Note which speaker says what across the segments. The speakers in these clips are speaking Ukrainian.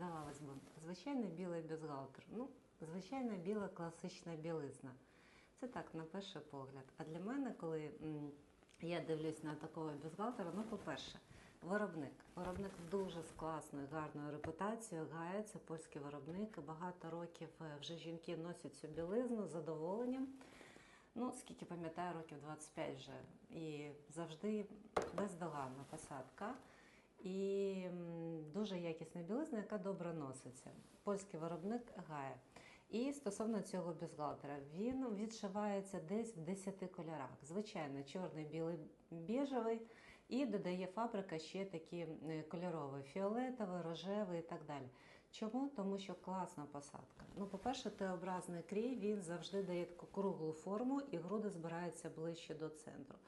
Speaker 1: здавалось би, звичайний білий бюстгальтер. Ну, звичайна біла класична білизна. Це так, на перший погляд. А для мене, коли я дивлюсь на такого бюстгальтера, ну, по-перше, виробник. Виробник дуже з класною, гарною репутацією. Гая це польський виробник. Багато років е, вже жінки носять цю білизну з задоволенням. Ну, скільки пам'ятаю, років 25 вже. І завжди бездоганна посадка. І дуже якісна білизна, яка добре носиться. Польський виробник Гая. І стосовно цього бюстгальтера, він відшивається десь в 10 кольорах. Звичайно, чорний, білий, біжевий, і додає фабрика ще такі кольорові: фіолетовий, рожевий і так далі. Чому? Тому що класна посадка. Ну, по-перше, Т-образний крій він завжди дає таку круглу форму, і груди збираються ближче до центру.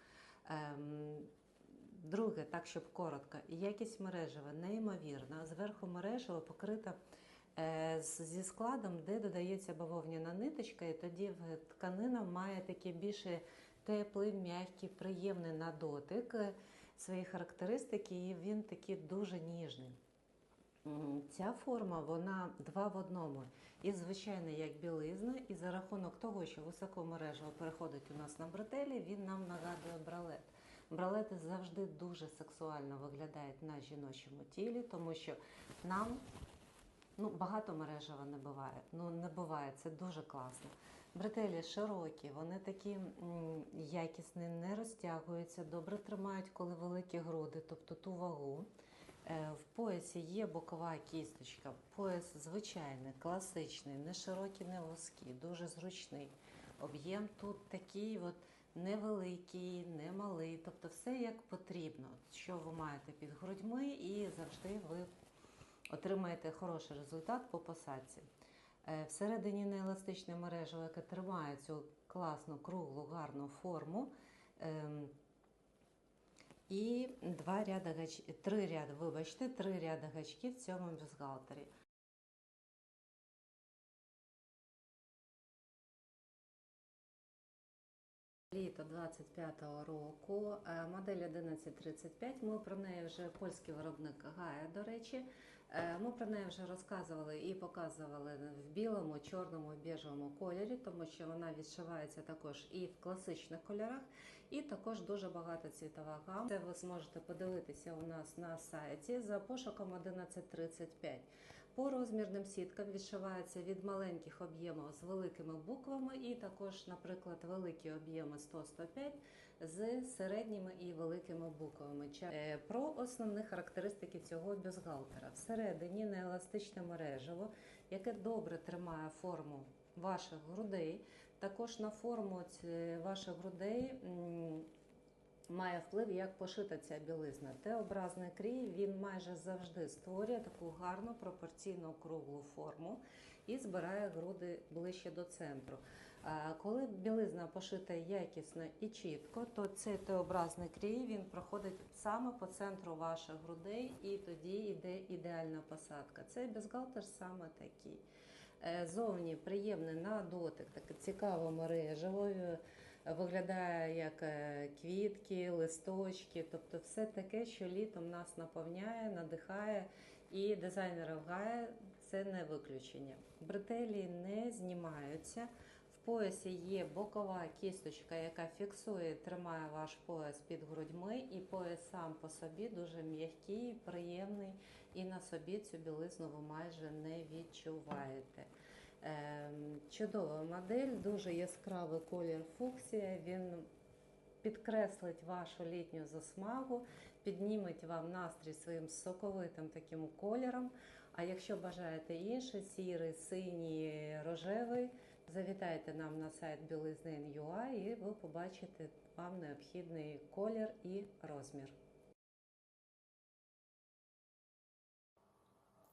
Speaker 1: Друге, так щоб коротко, якість мережева неймовірна. Зверху мережево покрита е, зі складом, де додається бавовняна ниточка, і тоді тканина має такий більше теплий, м'який, приємний на дотик е, свої характеристики, і він такий дуже ніжний. Ця форма вона два в одному. І звичайно, як білизна, і за рахунок того, що високо мережево переходить у нас на бретелі, він нам нагадує бралет. Бралети завжди дуже сексуально виглядають на жіночому тілі, тому що нам ну, багато мережева не буває. Ну не буває, це дуже класно. Бретелі широкі, вони такі якісні, не розтягуються, добре тримають, коли великі груди, тобто ту вагу. Е, В поясі є бокова кісточка. Пояс звичайний, класичний, не широкий, не вузький, дуже зручний. Об'єм тут такий от невеликий, не малий, тобто все як потрібно, що ви маєте під грудьми, і завжди ви отримаєте хороший результат по посадці. Е, Всередині нееластичне мережево, яке тримає цю класну, круглу, гарну форму. Ем, і два ряда гач... три ряди, вибачте, три ряди гачків в цьому бюстгальтері. Літо 25-го року, е, модель 1135. Ми про неї вже польський виробник Гая, до речі. Е, Ми про неї вже розказували і показували в білому, чорному, біжевому кольорі, тому що вона відшивається також і в класичних кольорах, і також дуже багато цвітова гама. Це ви зможете подивитися у нас на сайті за пошуком 1135. По розмірним сіткам відшивається від маленьких об'ємів з великими буквами, і також, наприклад, великі об'єми 100-105 з середніми і великими буквами. Е, Про основні характеристики цього бюстгальтера. Всередині нееластичне мережево, яке добре тримає форму ваших грудей. Також на форму ваших грудей. Має вплив, як пошита ця білизна. Т-образний крій він майже завжди створює таку гарну пропорційну круглу форму і збирає груди ближче до центру. Коли білизна пошита якісно і чітко, то цей Т-образний крій він проходить саме по центру ваших грудей, і тоді йде ідеальна посадка. Цей бюстгальтер саме такий. Е, Зовні приємний на дотик, таке цікаво мережево, е, виглядає як е, квітки, листочки, тобто все таке, що літом нас наповняє, надихає, і дизайнери в Гая це не виключення. Бретелі не знімаються. В поясі є бокова кісточка, яка фіксує, тримає ваш пояс під грудьми, і пояс сам по собі дуже м'який, приємний, і на собі цю білизну ви майже не відчуваєте. Ем, Чудова модель, дуже яскравий колір фуксія. Він підкреслить вашу літню засмагу, підніметь вам настрій своїм соковитим таким кольором. А якщо бажаєте інший, сірий, синій, рожевий, завітайте нам на сайт білизни.ua і ви побачите вам необхідний колір і розмір.